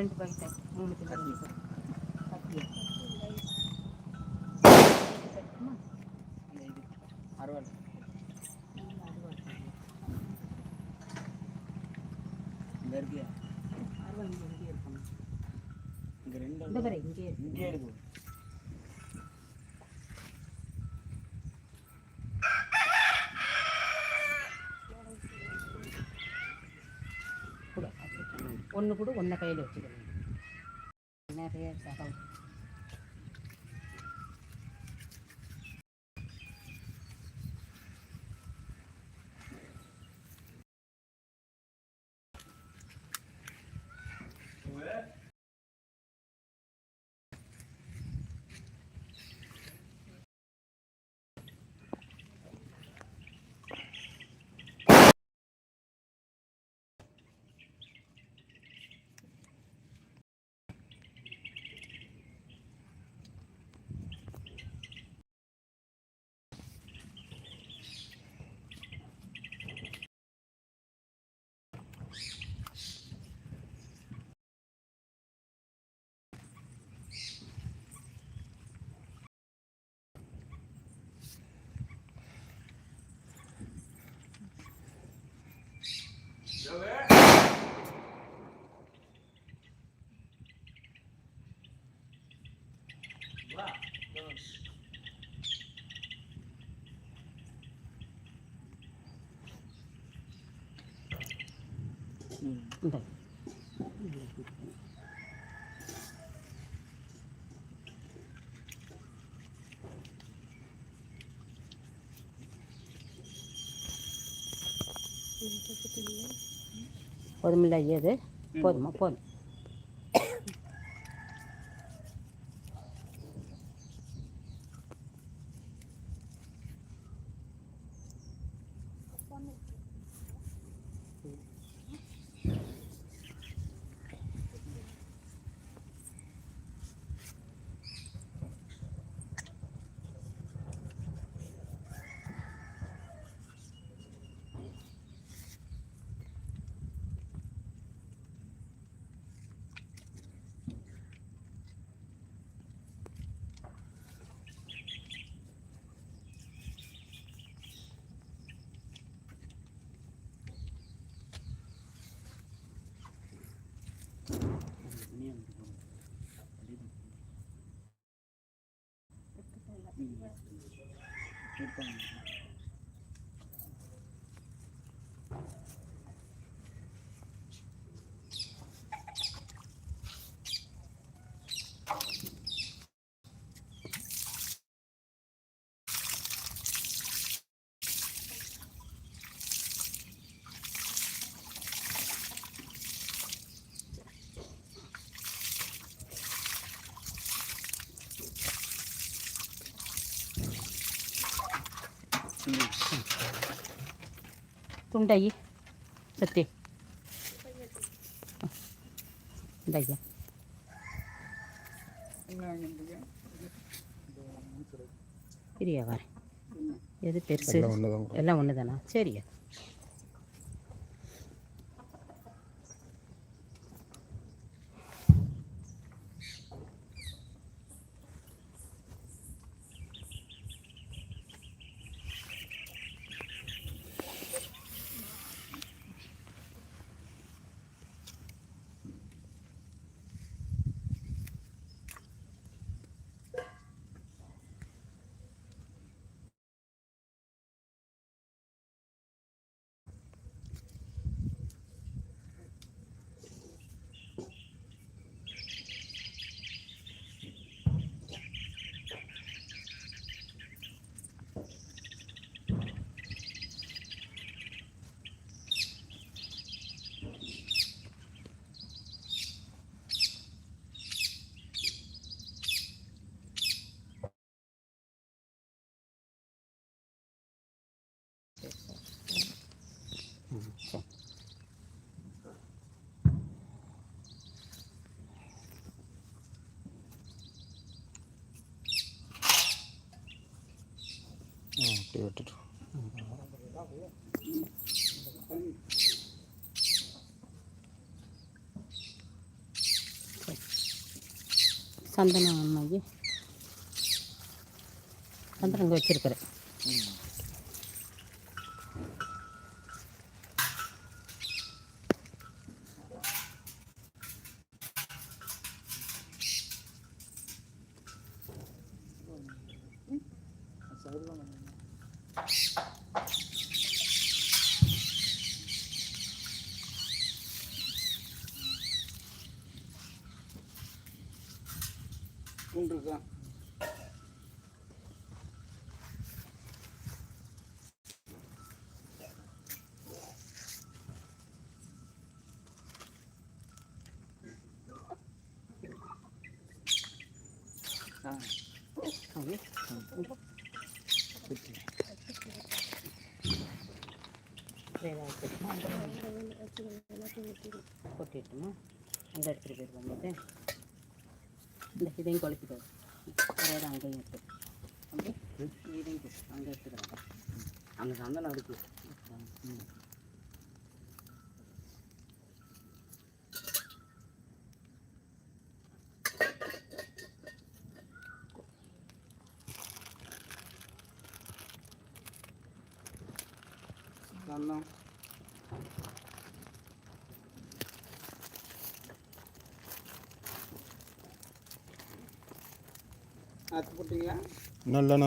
ரெண்டு பாக்கெட் மூணு கிலோ அறுபது இங்கே இருக்கியா அறுபது இங்கே இங்கே இருக்கணும் இங்கே ரெண்டு இந்த பாரு இங்கே. இருக்கு இங்கே இருக்கு. கூட ஒன்று கூட ஒன்றை கையில் வச்சுக்கணும் நிறைய தகவல் ம். இந்த போதுமில்ல ஐயா போதுமா போதும் இருப்பாங்க துண்டாயி சத்தி இந்த ஐயா பிரியா வரேன் எது பெருசு எல்லாம் ஒன்று தானா சரியா விட்டுட்டு சந்தனம் அம்மாஜி சந்தனம் வச்சுருக்கிறேன். கொட்டிட்டுமா அந்த எடுத்துகிட்டு போயிருக்கோம் போது இந்த இதையும் குழப்பிட்டு வேறு அங்கேயும் எடுத்து அப்படி இதையும் கொடு. அங்கே எடுத்துக்கிறேன் அங்கே சந்தனம் இருக்கு ம்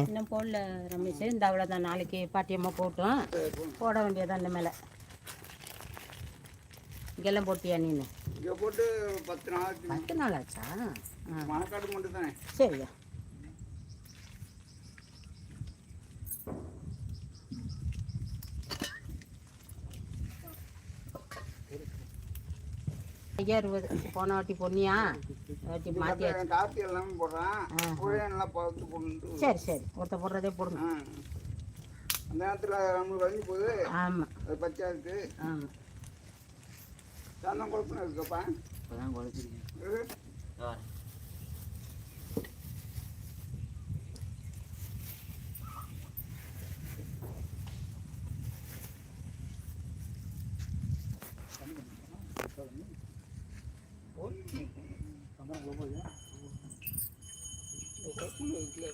இன்னும் போடல ரமேஷ். இந்த அவ்வளோதான் நாளைக்கு பாட்டியம்மா போட்டோம். போட வேண்டியதான் இந்த மேலே. இங்கெல்லாம் போட்டியா நீனு இங்கே போட்டு பத்து நாள் ஆச்சு. பத்து நாள் ஆச்சா? மணக்காடு மட்டும் தானே. சரியா ஐயா அறுபது போன வாட்டி மாற்றியாச்சு காப்பி எல்லாமே போடுறான். ஆ. புழைய நல்லா பார்த்து போட்டு சரி சரி. ஒருத்த போடுறதே போடுங்க. அந்த நேரத்தில் நம்மளுக்கு வளைஞ்சு போகுது. ஆமாம் அது பச்சா இருக்கு. ஆமாம் சந்தனம் குழப்பம் இருக்குப்பா. இப்போதான் குழப்பிங்க இது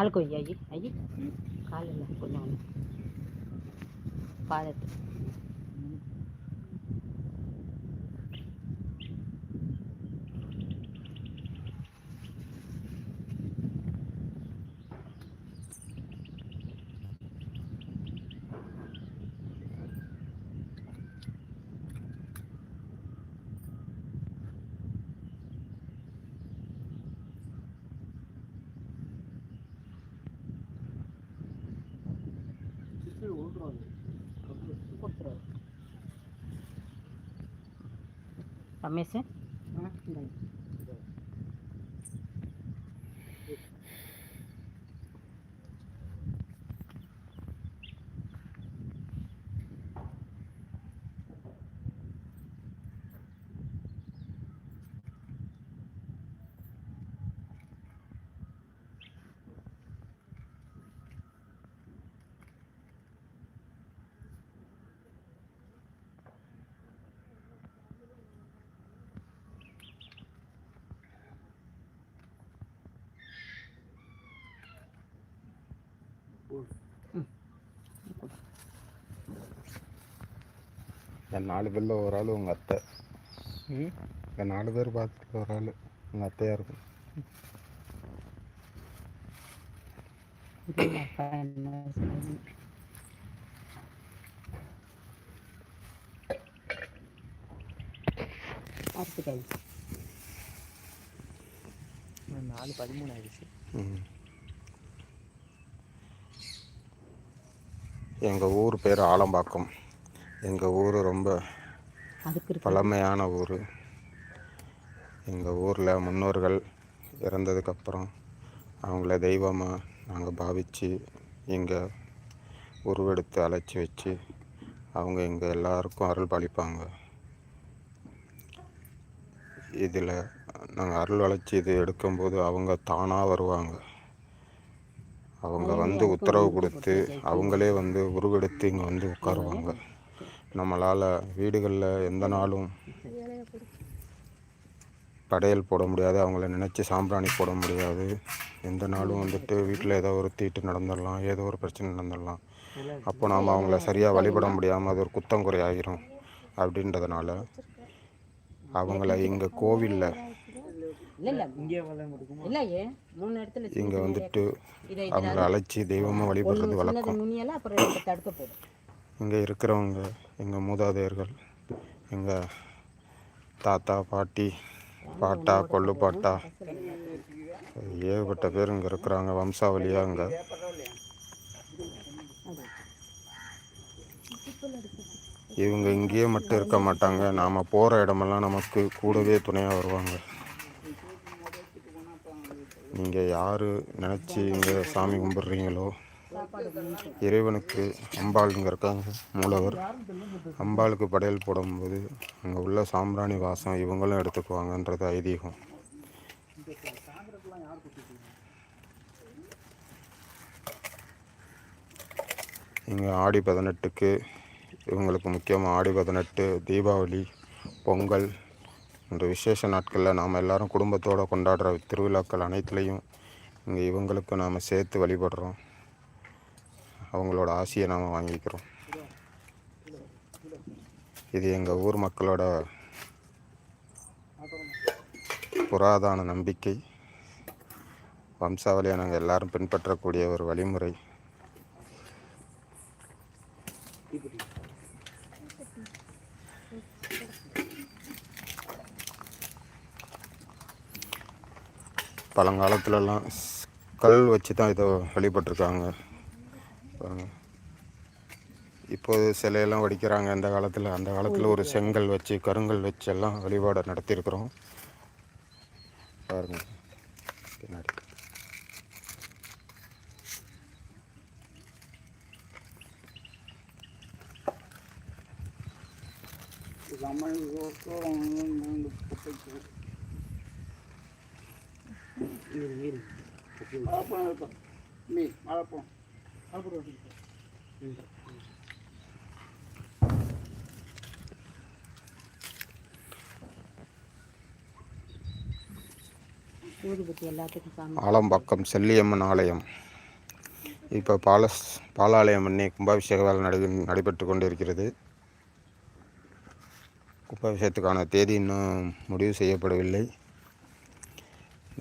கால் கொய்யா ஐயி ஐயி கால் இல்லை கொஞ்சம் கொஞ்சம் பாதத்து ரமேஷ் என் நாலு பேரில் ஒரு ஆள் உங்கள் அத்தை. என் நாலு பேர் பார்த்துட்டு ஒரு ஆள் உங்கள் அத்தையாக இருக்கும். நாலு பதிமூணு ஆயிடுச்சு ம். எங்கள் ஊர் பேர் ஆலம்பாக்கம். எங்கள் ஊர் ரொம்ப பழமையான ஊர். எங்கள் ஊரில் முன்னோர்கள் இறந்ததுக்கப்புறம் அவங்கள தெய்வமாக நாங்கள் பாவித்து இங்கே உருவெடுத்து அழைச்சி வச்சு அவங்க எங்கள் எல்லாருக்கும் அருள் பாலிப்பாங்க. இதில் நாங்கள் அருள் அழைச்சி இது எடுக்கும்போது அவங்க தானாக வருவாங்க. அவங்க வந்து உத்தரவு கொடுத்து அவங்களே வந்து உருவெடுத்து இங்கே வந்து உட்காருவாங்க. நம்மளால் வீடுகளில் எந்த நாளும் படையல் போட முடியாது அவங்கள நினச்சி சாம்பிராணி போட முடியாது. எந்த நாளும் வந்துட்டு வீட்டில் ஏதோ ஒரு தீட்டு நடந்துடலாம் ஏதோ ஒரு பிரச்சனை நடந்துடலாம். அப்போ நாம் அவங்கள சரியாக வழிபட முடியாமல் அது ஒரு குத்தங்குறை ஆகிரும் அப்படின்றதுனால அவங்கள இங்கே கோவிலில் இங்கே வந்துட்டு அவங்கள அழைச்சி தெய்வமாக வழிபடுறது வழக்கம். இங்கே இருக்கிறவங்க எங்கள் மூதாதையர்கள் எங்கள் தாத்தா பாட்டி பாட்டா கொள்ளு பாட்டா. ஏகப்பட்ட பேர் இங்கே இருக்கிறாங்க வம்சாவளியாக இங்கே. இவங்க இங்கேயே மட்டும் இருக்க மாட்டாங்க. நாம் போகிற இடமெல்லாம் நமக்கு கூடவே துணையாக வருவாங்க. நீங்கள் யார் நினச்சி இங்கே சாமி கும்பிட்றீங்களோ? இறைவனுக்கு அம்பாள் இங்கே இருக்காங்க மூலவர். அம்பாளுக்கு படையல் போடும்போது அங்கே உள்ள சாம்பிராணி வாசம் இவங்களும் எடுத்துக்குவாங்கன்றது ஐதீகம். இங்கே ஆடி பதினெட்டுக்கு இவங்களுக்கு முக்கியமாக ஆடி பதினெட்டு தீபாவளி பொங்கல் இந்த விசேஷ நாட்களில் நாம் எல்லாரும் குடும்பத்தோடு கொண்டாடுற திருவிழாக்கள் அனைத்துலேயும் இங்கே இவங்களுக்கு நாம் சேர்த்து வழிபடுறோம். அவங்களோட ஆசையை நாம் வாங்கிக்கிறோம். இது எங்கள் ஊர் மக்களோட புராதான நம்பிக்கை. வம்சாவளியை நாங்கள் எல்லாரும் பின்பற்றக்கூடிய ஒரு வழிமுறை. பழங்காலத்துலலாம் கல் வச்சு தான் இதை வழிபட்டிருக்காங்க. இப்போது சிலையெல்லாம் வடிக்கிறாங்க அந்த காலத்தில். அந்த காலத்தில் ஒரு செங்கல் வச்சு கருங்கல் வச்சு எல்லாம் வழிபாடை நடத்தியிருக்கிறோம். பாருங்க. பின்னாடி. சமையல் மீ ஆலம்பாக்கம் செல்லியம்மன் ஆலயம். இப்போ பாலஸ் பாலாலயம் அன்னி கும்பாபிஷேக வேலை நடை நடைபெற்று கொண்டு இருக்கிறது கும்பாபிஷேகத்துக்கான தேதி இன்னும் முடிவு செய்யப்படவில்லை.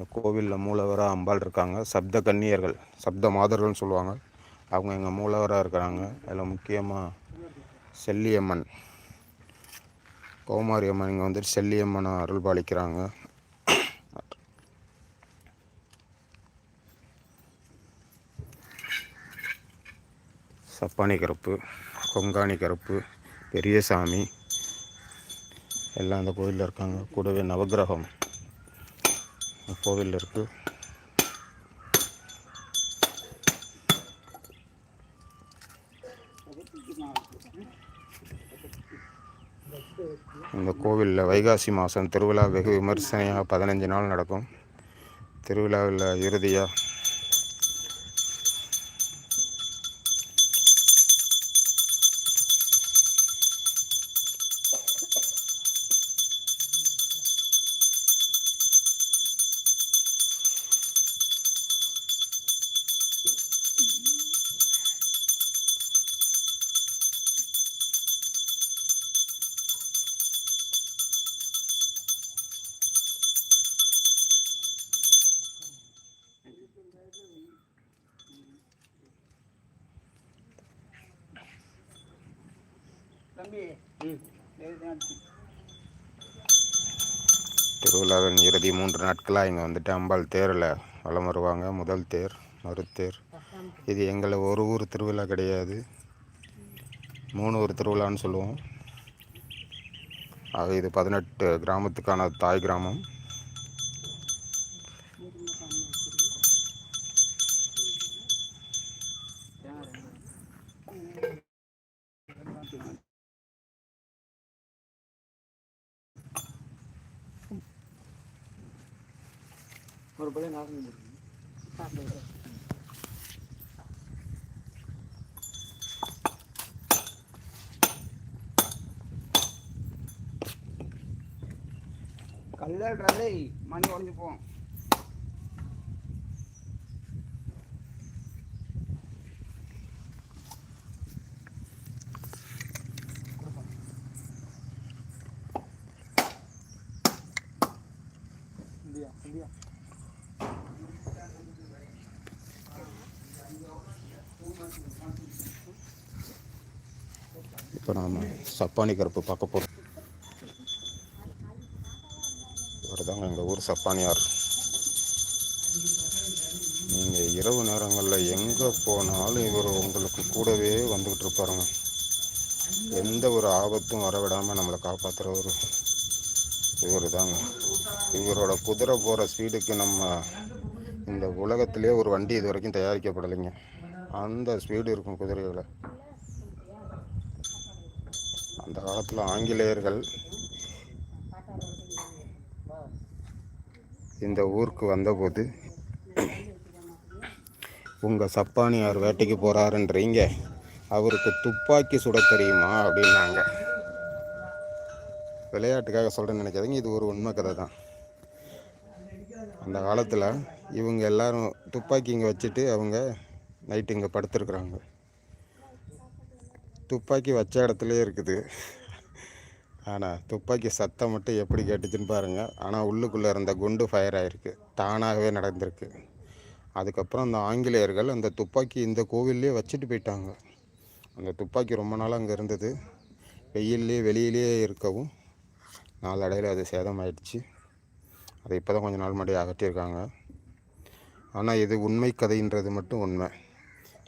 இந்த கோவிலில் மூலவராக அம்பாள் இருக்காங்க. சப்த கன்னியர்கள் சப்த மாதர்கள்னு சொல்லுவாங்க. அவங்க எங்கள் மூலவராக இருக்கிறாங்க. அதில் முக்கியமாக செல்லியம்மன் கோமாரி அம்மன் இங்கே வந்துட்டு செல்லியம்மனை அருள் பாலிக்கிறாங்க. சப்பானி கருப்பு கொங்காணி கருப்பு பெரியசாமி எல்லாம் அந்த கோயிலில் இருக்காங்க. கூடவே நவக்கிரகம் கோவிலில் இருக்குது இந்த கோவிலில் வைகாசி மாதம் திருவிழா வெகு விமர்சனையாக பதினஞ்சு நாள் நடக்கும். திருவிழாவில் இறுதியாக மூன்று நாட்களாக இங்கே வந்துட்டு அம்பாள் தேரில் வலம் வருவாங்க. முதல் தேர் மறுத்தேர் இது எங்களை ஒரு ஊர் திருவிழா கிடையாது. மூணு ஊர் திருவிழான்னு சொல்லுவோம். ஆக இது பதினெட்டு கிராமத்துக்கான தாய் கிராமம். இப்போ நாம் சப்பானி கருப்பு பார்க்க போகிறோம் இவர் தாங்க எங்கள் ஊர் சப்பானியார். நீங்கள் இரவு நேரங்களில் எங்கே போனாலும் இவர் உங்களுக்கு கூடவே வந்துக்கிட்டு இருப்பாருங்க. எந்த ஒரு ஆபத்தும் வரவிடாமல் நம்மளை காப்பாற்றுறவர் இவர் தாங்க இவரோட குதிரை போகிற ஸ்பீடுக்கு நம்ம இந்த உலகத்திலே ஒரு வண்டி இது வரைக்கும் தயாரிக்கப்படலைங்க. அந்த ஸ்பீடு இருக்கும் குதிரைகளை அந்த காலத்தில் ஆங்கிலேயர்கள் இந்த ஊருக்கு வந்தபோது உங்கள் சப்பானியார் வேட்டைக்கு போகிறாருன்றீங்க அவருக்கு துப்பாக்கி சுட தெரியுமா? அப்படின்னாங்க. விளையாட்டுக்காக சொல்கிறேன்னு நினைக்காதீங்க இது ஒரு உண்மை கதை தான். அந்த காலத்தில் இவங்க எல்லாரும் துப்பாக்கி இங்கே வச்சுட்டு அவங்க நைட்டு இங்கே படுத்துருக்குறாங்க. துப்பாக்கி வச்ச இடத்துலையே இருக்குது. ஆனால் துப்பாக்கி சத்தம் மட்டும் எப்படி கேட்டுச்சுன்னு பாருங்கள் ஆனால் உள்ளுக்குள்ளே இருந்த குண்டு ஃபயர் ஆகிருக்கு தானாகவே நடந்திருக்கு. அதுக்கப்புறம் அந்த ஆங்கிலேயர்கள் அந்த துப்பாக்கி இந்த கோவில்லே வச்சுட்டு போயிட்டாங்க. அந்த துப்பாக்கி ரொம்ப நாள் அங்கே இருந்தது. வெயில்லேயே வெளியிலேயே இருக்கவும் நாளடையில் அது சேதமாயிடுச்சு. அதை இப்போ தான் கொஞ்ச நாள் முன்னாடி அகற்றியிருக்காங்க. ஆனால் இது உண்மை கதைன்றது மட்டும் உண்மை.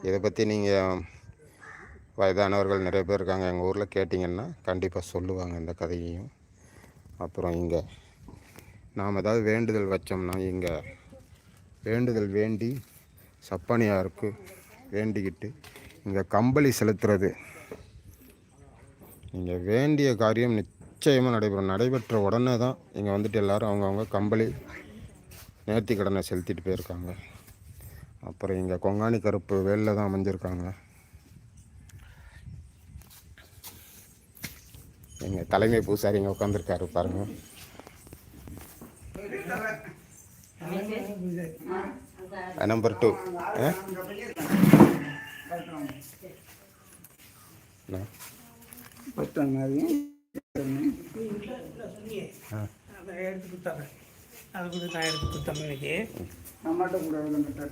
இதை பற்றி நீங்கள் வயதானவர்கள் நிறைய பேர் இருக்காங்க. எங்கள் ஊரில் கேட்டிங்கன்னா கண்டிப்பாக சொல்லுவாங்க இந்த கதையையும். அப்புறம் இங்கே நாம் ஏதாவது வேண்டுதல் வச்சோம்னா இங்கே வேண்டுதல் வேண்டி சப்பானியாருக்கு வேண்டிக்கிட்டு இங்கே கம்பளி செலுத்துறது. இங்கே வேண்டிய காரியம் நிச்சயமாக நடைபெறும். நடைபெற்ற உடனே தான் இங்கே வந்துட்டு எல்லாரும் அவங்கவுங்க கம்பளி நேர்த்தி கடனை செலுத்திட்டு போயிருக்காங்க. அப்புறம் இங்கே கொங்காணி கருப்பு வேலில் தான் அமைஞ்சிருக்காங்க. எங்கள் தலைமை பூசாரி இங்கே உட்காந்துருக்காரு பாருங்க. நம்பர் டூ பத்தாங்க அது கூட நான் எடுத்து கொடுத்தேன் இன்னைக்கு நம்மகிட்ட கூட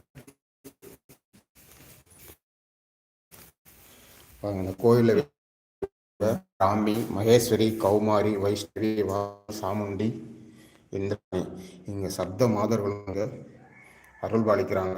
பாருங்க இந்த கோயிலில் ராமி மகேஸ்வரி கௌமாரி வைஷ்ணவி சாமுண்டி இந்திராணி இங்கே சப்த மாதர்கள் இங்கே அருள் பாலிக்கிறாங்க.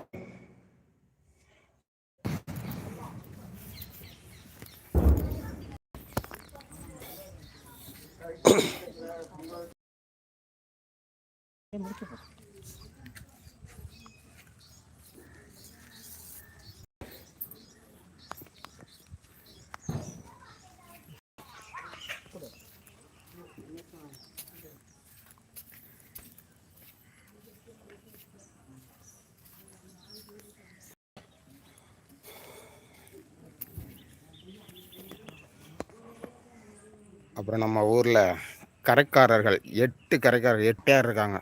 அப்புறம் நம்ம ஊரில் கரைக்காரர்கள் எட்டு கரைக்காரர்கள் எட்டு பேர் இருக்காங்க.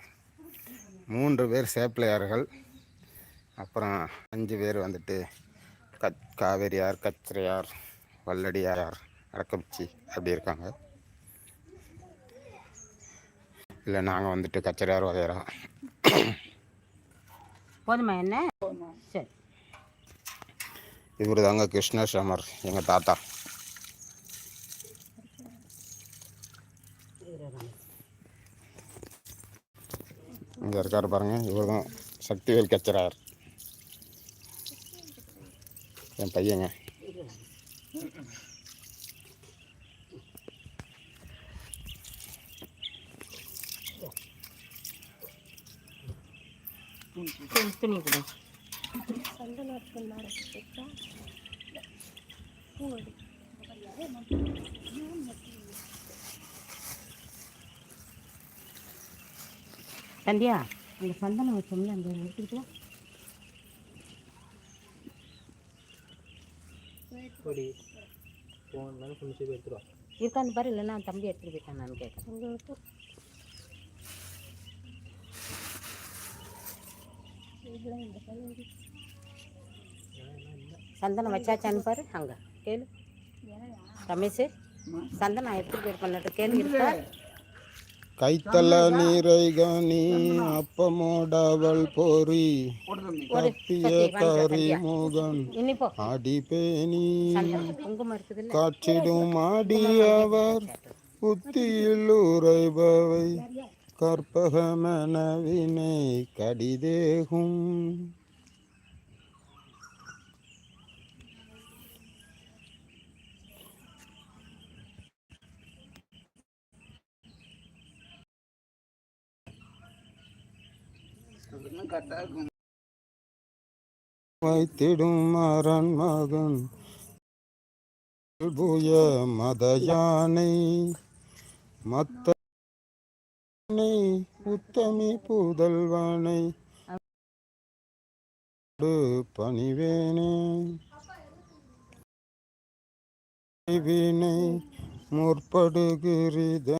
மூன்று பேர் சேப்பிளையார்கள் அப்புறம் அஞ்சு பேர் வந்துட்டு கத் காவேரியார் கத்திரையார் வல்லடியார் அடக்கமிச்சி அப்படி இருக்காங்க. இல்லை நாங்கள் வந்துட்டு கச்சரையார் வகையறா. போதுமா என்ன? சரி. இவர் தாங்க கிருஷ்ண சமர் எங்கள் தாத்தா. இங்கே இருக்கார் பாருங்க. இவர் தான் சக்திவேல் கச்சராயர். என் பையங்க. துணி துணி சந்தியா அந்த சந்தனம் வச்சோம்ல அந்த எடுத்துக்கிட்டு இருக்கான்னு பாரு இல்லைன்னா தம்பி எடுத்துகிட்டு போயிட்டான் நான் கேட்குறேன் சந்தனம் வச்சாச்சான்னு பாரு அங்கே. கேளு. ரமேஷ் சந்தனம் எடுத்துகிட்டு போயிருப்பான் கேளு இருக்கா? கைத்தல நீரை கனி அப்பமோடவள் பொறி போட்டு தம்பி கப்பிய கரி முகன் இன்னிப்போ அடிபேணி. சந்தனம். குங்குமம் இருக்குதுல்ல காற்றிடும் ஆடியவர் புத்தியில் உரைபவை கற்பகமனவினை கடிதேகும். கட்டாகும் வைத்திடும் மரன் மகன். புய மதயானை. மத்த உத்தமி புதல்வனை. பணிவேனே. வினை முற்படுகிறித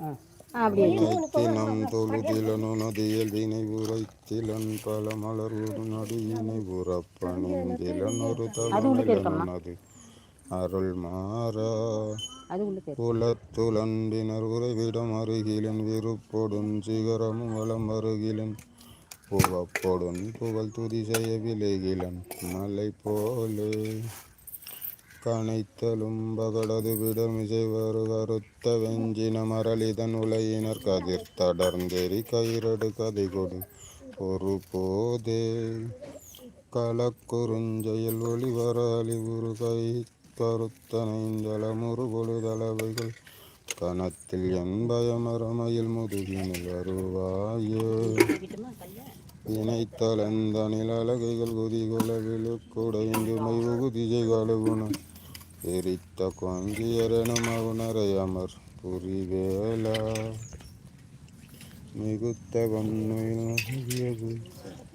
ஆ. அப்படியே தினம் தொழுதிலனு நதியில் வினை உரைத்திலன் பல மலர் ஒரு நடியினை உறப்பணிந்திலன் ஒரு அருள் மாறா அது உள்ள புலத்துலன்பினர் உறைவிடம் அருகிலன் விருப்பொடும் சிகரமும் வளம் அருகிலன். புவப்பொடும் புகழ் துதி செய்ய விலகிலன் மலை போலே. கனைத்தலும் பகடது விடமிசை வரு கருத்த வெஞ்சின மரளிதன் உலையினர் கதிர் தடர்ந்தெறி கயிறடு கதை கொடு ஒரு போதே களக்குறுஞ்செயல் ஒளிவர அழிவுறு கை கருத்தனைந்தளமுறு பொழுதளவைகள் கணத்தில் என் பயமரமையில் முதுகினில் வருவாயே. இணைத்தலந்தனில் அழகைகள் குதிகுல குடைந்துமை மைவுகு திசை எரித்த கொங்கியரெனும் அவுணரை அமர் புரிவேலா. மிகுத்த கண்ணுயினது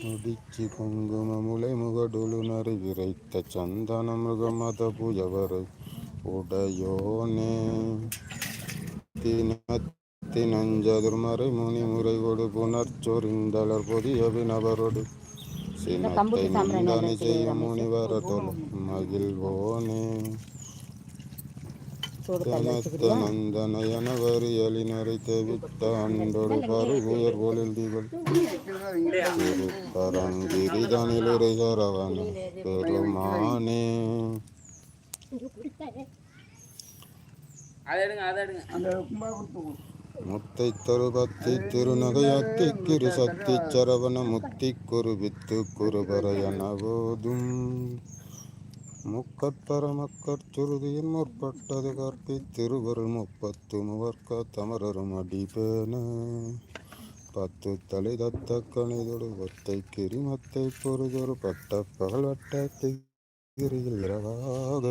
முடிச்சு குங்கும முளை முகடுலு நரை விரைத்த சந்தன மிருகமத புயவரை உடையோனே. தினத்தினஞ்சதுர்மறை முனி முறை கொடு புனர்ச்சொரிந்தளர் பொதிய வினவரோடு. சினத்தை நிந்தனை செய்ய முனிவர தொல் மகிழ்வோனே. சூடு தண்ணி வச்சுக்கிடுவா நந்தனயன வரியலினரை தெவித்த அன்போடு பருகுயர் பொழில் திகழ் திருப்பரங்கிரிதனிலுரை சரவண பெருமானே. முத்தை தருபத்தி திருநகையத்தி கிரு சக்தி சரவண முத்தி குருவித்து குருபரையனவோதும் முக்கற்பர மக்கற் முற்பட்டது கற்பி திருவருள் முப்பத்து முவர்க்க தமரரும் அடிபேன. பத்து தலை தத்த கணிதொடு ஒத்தை கிரிமத்தை பொறுதொரு பட்ட பகல் வட்டத்தை கிரியில் இரவாக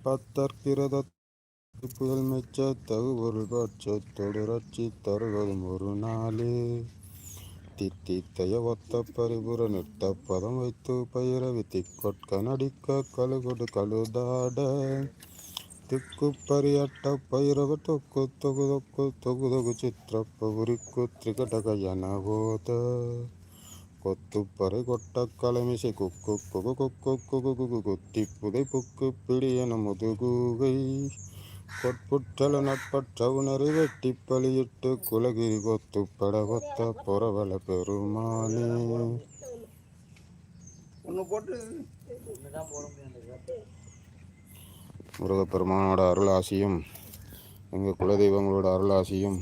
பத்தற்கிரத புயல் மெச்ச தகுபொருள் பட்சத்தொடு ரட்சி தருவதும் ஒரு நாளே. தித்தித்தைய ஒத்த பரிபுர நிறுத்த பதம் வைத்து பயிரவி திக்கொட்க நடிக்க கழுகொடு கழுதாட திக்கு பரியட்ட பைரவ தொக்கு தொகு தொக்கு தொகு தொகு ಚಿತ್ರಪ್ಪ ಉರಿಕ್ಕು ತ್ರಿಕಟಕಯನ ಹೋದ கொத்து பறை கொட்ட கலமிசை குக்கு குகு குக்கு குகு குகு குத்தி புதை புக்கு பிடியன முதுகுகை கொட்புற்றல நட்பற்ற உணரி வெட்டி பலியிட்டு குலகிரி கொத்து படவத்த பொறவல பெருமானே முருகப்பெருமானோட அருளாசியும் எங்கள் குலதெய்வங்களோட அருளாசியும்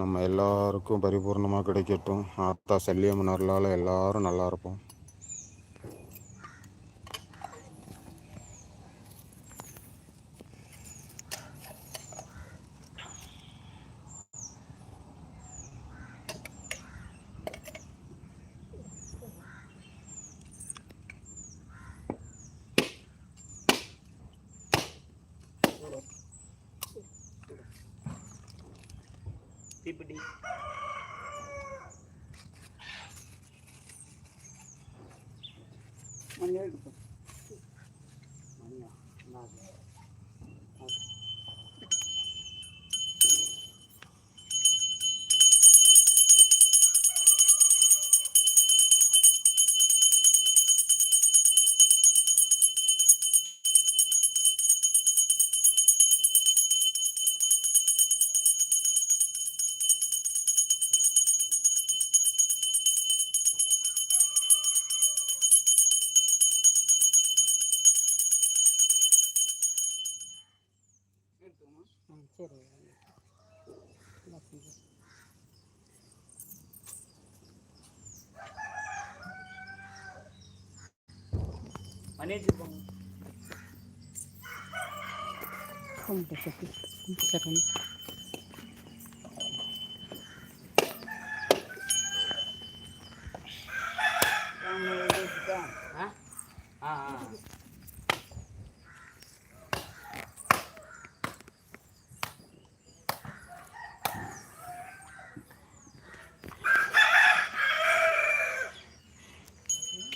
நம்ம எல்லாருக்கும் பரிபூர்ணமாக கிடைக்கட்டும். ஆத்தா செல்லியம்மன் அருளால் எல்லாரும் நல்லா இருப்போம். மஞ்சள் எடுப்போம் ம் சரி என்ன செஞ்சு மணி வச்சுருப்பாங்க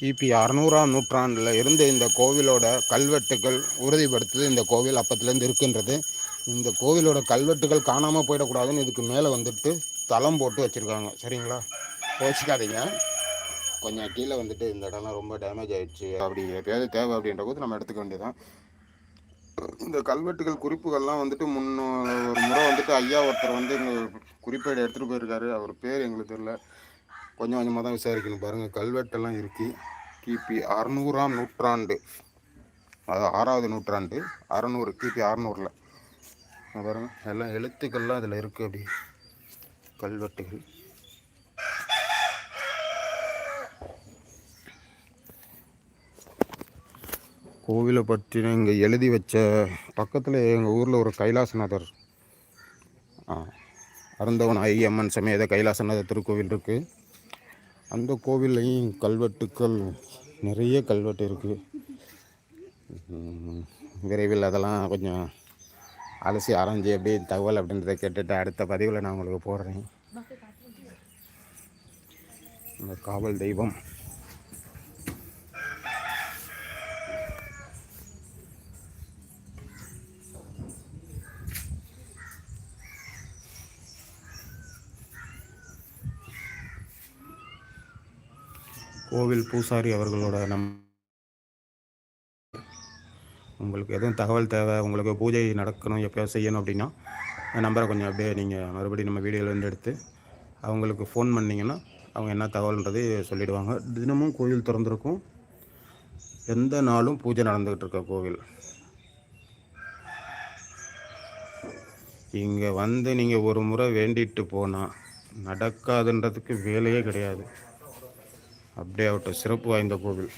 கிபி அறநூறாம் நூற்றாண்டில் இருந்த இந்த கோவிலோட கல்வெட்டுகள் உறுதிப்படுத்துது. இந்த கோவில் அப்பத்துலேருந்து இருக்குன்றது. இந்த கோவிலோட கல்வெட்டுகள் காணாமல் போயிடக்கூடாதுன்னு இதுக்கு மேலே வந்துட்டு தளம் போட்டு வச்சுருக்காங்க. சரிங்களா? யோசிக்காதீங்க கொஞ்சம் கீழே வந்துட்டு இந்த இடம்லாம் ரொம்ப டேமேஜ் ஆகிடுச்சு அப்படி எப்பயாவது தேவை அப்படின்ற போது நம்ம எடுத்துக்க வேண்டியதான் இந்த கல்வெட்டுகள் குறிப்புகள்லாம் வந்துட்டு முன்னோ ஒரு முறை வந்துட்டு ஐயா ஒருத்தர் வந்து இங்கே குறிப்பேடு எடுத்துகிட்டு போயிருக்காரு. அவர் பேர் எங்களுக்கு தெரியல. கொஞ்சம் கொஞ்சமாக தான் விசாரிக்கணும். பாருங்கள் கல்வெட்டெல்லாம் இருக்குது கிபி அறநூறாம் நூற்றாண்டு. அதாவது ஆறாவது நூற்றாண்டு. அறநூறு கிபி அறநூறில். பாருங்க. எல்லாம் எழுத்துக்கள்லாம் அதில் இருக்குது அப்படி. கல்வெட்டுகள். கோவிலை பற்றின இங்கே எழுதி வச்ச பக்கத்தில் எங்கள் ஊரில் ஒரு கைலாசநாதர். ஆ, அருந்தவன் ஐயம்மன் சமேத கைலாசநாதர் திருக்கோவில் இருக்குது அந்த கோவில்லையும் கல்வெட்டுக்கள் நிறைய கல்வெட்டு இருக்குது விரைவில் அதெல்லாம் கொஞ்சம் அலசி அரைஞ்சி அப்படியே தகவல் அப்படின்றத கேட்டுட்டு அடுத்த பதிவில் நான் உங்களுக்கு போடுறேன். இந்த காவல் தெய்வம். கோவில் பூசாரி அவர்களோட நம் உங்களுக்கு எதுவும் தகவல் தேவை உங்களுக்கு பூஜை நடக்கணும் எப்போயோ செய்யணும் அப்படின்னா நம்பரை கொஞ்சம் அப்படியே நீங்கள் மறுபடியும் நம்ம வீடியோலேருந்து எடுத்து அவங்களுக்கு ஃபோன் பண்ணிங்கன்னா அவங்க என்ன தகவல்ன்றது சொல்லிவிடுவாங்க தினமும் கோவில் திறந்திருக்கும். எந்த நாளும் பூஜை நடந்துக்கிட்டு இருக்க கோவில். இங்கே வந்து நீங்கள் ஒரு முறை வேண்டிட்டு போனால் நடக்காதுன்றதுக்கு வேலையே கிடையாது. அப்படியே ஆகட்டும் சிறப்பு வாய்ந்த கோவில்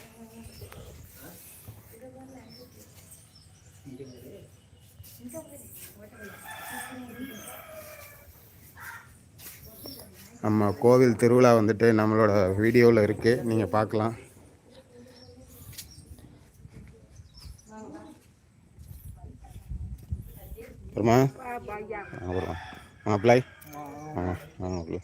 நம்ம கோவில் திருவிழா வந்துட்டு நம்மளோட வீடியோவில் இருக்குது நீங்கள் பார்க்கலாம். அப்புறமா? அப்புறம்? மாப்பிள்ளை ஆ ஆ மாப்பிள்ளை